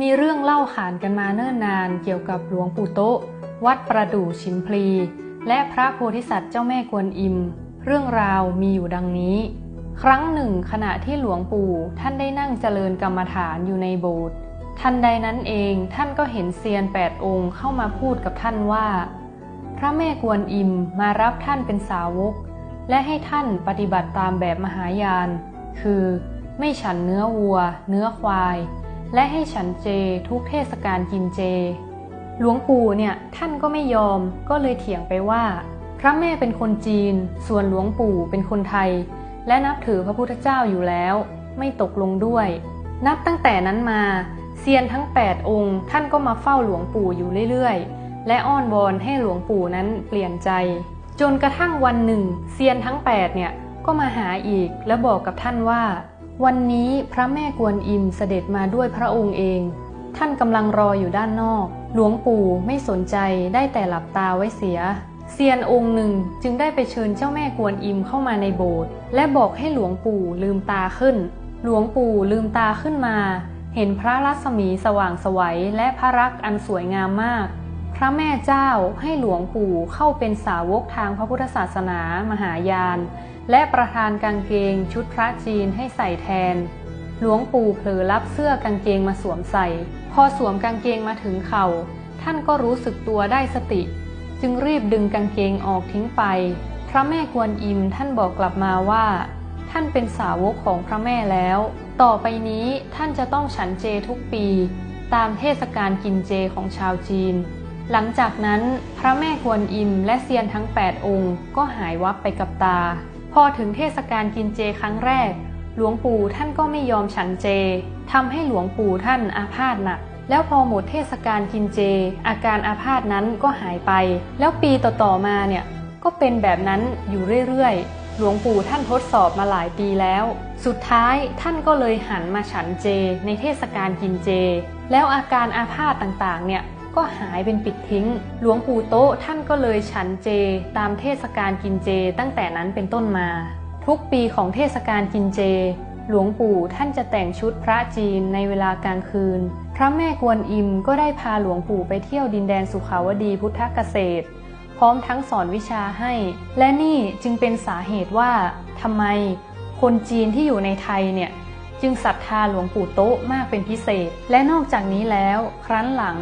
มีเรื่องเล่าขานกันมาเนิ่นนานเกี่ยวกับหลวงปู่โตะวัดประดู่ชิมพลี และพระโพธิสัตว์เจ้าแม่กวนอิม เรื่องราวมีอยู่ดังนี้ ครั้งหนึ่งขณะที่หลวงปู่ท่านได้นั่งเจริญกรรมฐานอยู่ในโบสถ์ทันใดนั้นเองท่านก็เห็นเซียนแปดองค์เข้ามาพูดกับท่านว่า พระแม่กวนอิมมารับท่านเป็นสาวก และให้ท่านปฏิบัติตามแบบมหายาน คือ ไม่ฉันเนื้อวัว เนื้อควาย และให้ฉันเจทุกเทศกาลกินเจ หลวงปู่เนี่ยท่านก็ไม่ยอมก็เลยเถียงไปว่า พระแม่เป็นคนจีน ส่วนหลวงปู่เป็นคนไทย และนับถือพระพุทธเจ้าอยู่แล้ว ไม่ตกลงด้วย นับตั้งแต่นั้นมาเซียนทั้ง 8 องค์ ท่านก็มาเฝ้าหลวงปู่อยู่เรื่อยๆ และอ้อนวอนให้หลวงปู่นั้นเปลี่ยนใจ จนกระทั่งวันหนึ่งเซียนทั้ง 8 เนี่ยก็มาหาอีกและบอกกับท่านว่า วันนี้พระแม่กวนอิมเสด็จมาด้วยพระองค์เอง ท่านกำลังรออยู่ด้านนอก หลวงปู่ไม่สนใจได้แต่หลับตาไว้เสีย เซียนองค์หนึ่งจึงได้ไปเชิญเจ้าแม่กวนอิมเข้ามาในโบสถ์และบอกให้หลวงปู่ลืมตาขึ้น หลวงปู่ลืมตาขึ้นมา เห็นพระรัศมีสว่างไสวัยและพระรักอันสวยงามมาก พระแม่เจ้าให้หลวงปู่เข้าเป็นสาวกทางพระพุทธศาสนามหายาน และประทานกางเกงชุดพระจีนให้ใส่แทน หลวงปู่เผลอรับเสื้อกางเกงมาสวมใส่ พอสวมกางเกงมาถึงเข่า ท่านก็รู้สึกตัวได้สติ จึงรีบดึงกางเกงออกทิ้งไป พระแม่กวนอิมท่านบอกกลับมาว่า ท่านเป็นสาวกของพระแม่แล้ว ต่อไปนี้ท่านจะต้องฉันเจทุกปี ตามเทศกาลกินเจของชาวจีน หลังจากนั้นพระแม่กวนอิมและเซียนทั้ง 8 องค์ก็หายวับไปกับตา พอถึงเทศกาลกินเจครั้งแรก หลวงปู่ท่านก็ไม่ยอมฉันเจทำให้หลวงปู่ท่านอาพาธหนักแล้วพอหมดเทศกาลกินเจ อาการอาพาธนั้นก็หายไป แล้วปีต่อๆมาเนี่ยก็เป็นแบบนั้นอยู่เรื่อยๆ หลวงปู่ท่านทดสอบมาหลายปีแล้ว สุดท้ายท่านก็เลยหันมาฉันเจในเทศกาลกินเจ แล้วอาการอาพาธต่างๆเนี่ย ก็หายเป็นปิดทิ้ง หลวงปู่โต๊ะท่านก็เลยฉันเจ ตามเทศกาลกินเจตั้งแต่นั้นเป็นต้นมา ทุกปีของเทศกาลกินเจ หลวงปู่ท่านจะแต่งชุดพระจีนในเวลากลางคืน พระแม่กวนอิมก็ได้พาหลวงปู่ไปเที่ยวดินแดนสุขาวดีพุทธเกษตร พร้อมทั้งสอนวิชาให้ และนี่จึงเป็นสาเหตุว่าทำไมคนจีนที่อยู่ในไทยเนี่ยจึงศรัทธาหลวงปู่โต๊ะมากเป็นพิเศษ และนอกจากนี้แล้ว ครั้นหลัง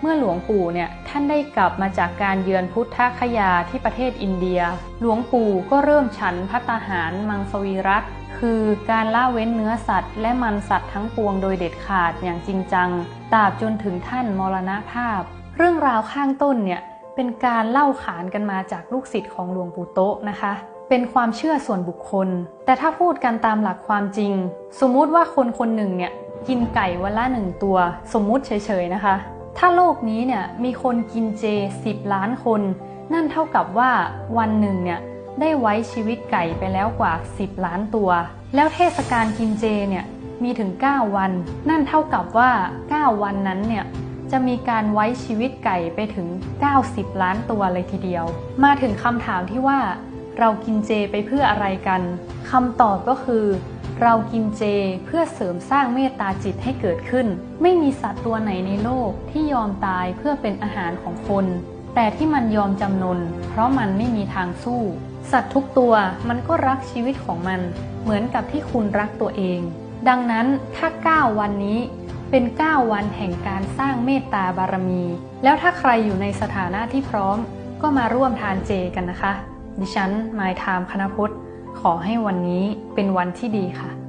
เมื่อหลวงปู่เนี่ยท่านได้กลับมาจากการเยือนพุทธคยาที่ประเทศอินเดีย หลวงปู่ก็เริ่มฉันพัตาหารมังสวิรัตคือการละเว้นเนื้อสัตว์ และมันสัตว์ทั้งปวงโดยเด็ดขาดอย่างจริงจังตราบจนถึงท่านมรณภาพ เรื่องราวข้างต้นเนี่ยเป็นการเล่าขานกันมาจากลูกศิษย์ของหลวงปู่โตะนะคะ เป็นความเชื่อส่วนบุคคล แต่ถ้าพูดกันตามหลักความจริง สมมุติว่าคนคนหนึ่งเนี่ยกินไก่วันละหนึ่งตัว สมมุติเฉยๆนะคะ ถ้าโลกนี้เนี่ยมีคนกินเจ 10 ล้านคน นั่นเท่ากับว่าวันหนึ่งเนี่ยได้ไว้ชีวิตไก่ไปแล้วกว่า 10 ล้านตัว แล้วเทศกาลกินเจเนี่ยมีถึง 9 วัน นั่นเท่ากับว่า 9 วันนั้นเนี่ยจะมีการไว้ชีวิตไก่ไปถึง 90 ล้านตัวเลยทีเดียว มาถึงคำถามที่ว่า เรากินเจไปเพื่ออะไรกันคำตอบก็คือ เรากินเจเพื่อเสริมสร้างเมตตาจิตให้เกิดขึ้น ไม่มีสัตว์ตัวไหนในโลกที่ยอมตายเพื่อเป็นอาหารของคน แต่ที่มันยอมจำนน เพราะมันไม่มีทางสู้ สัตว์ทุกตัวมันก็รักชีวิตของมัน เหมือนกับที่คุณรักตัวเอง ดังนั้นถ้า 9 วันนี้เป็น 9 วันแห่งการสร้างเมตตาบารมี แล้วถ้าใครอยู่ในสถานะที่พร้อม ก็มาร่วมทานเจกันนะคะ ดิฉันหมายทามคณพุทธ ขอให้วันนี้เป็นวันที่ดีค่ะ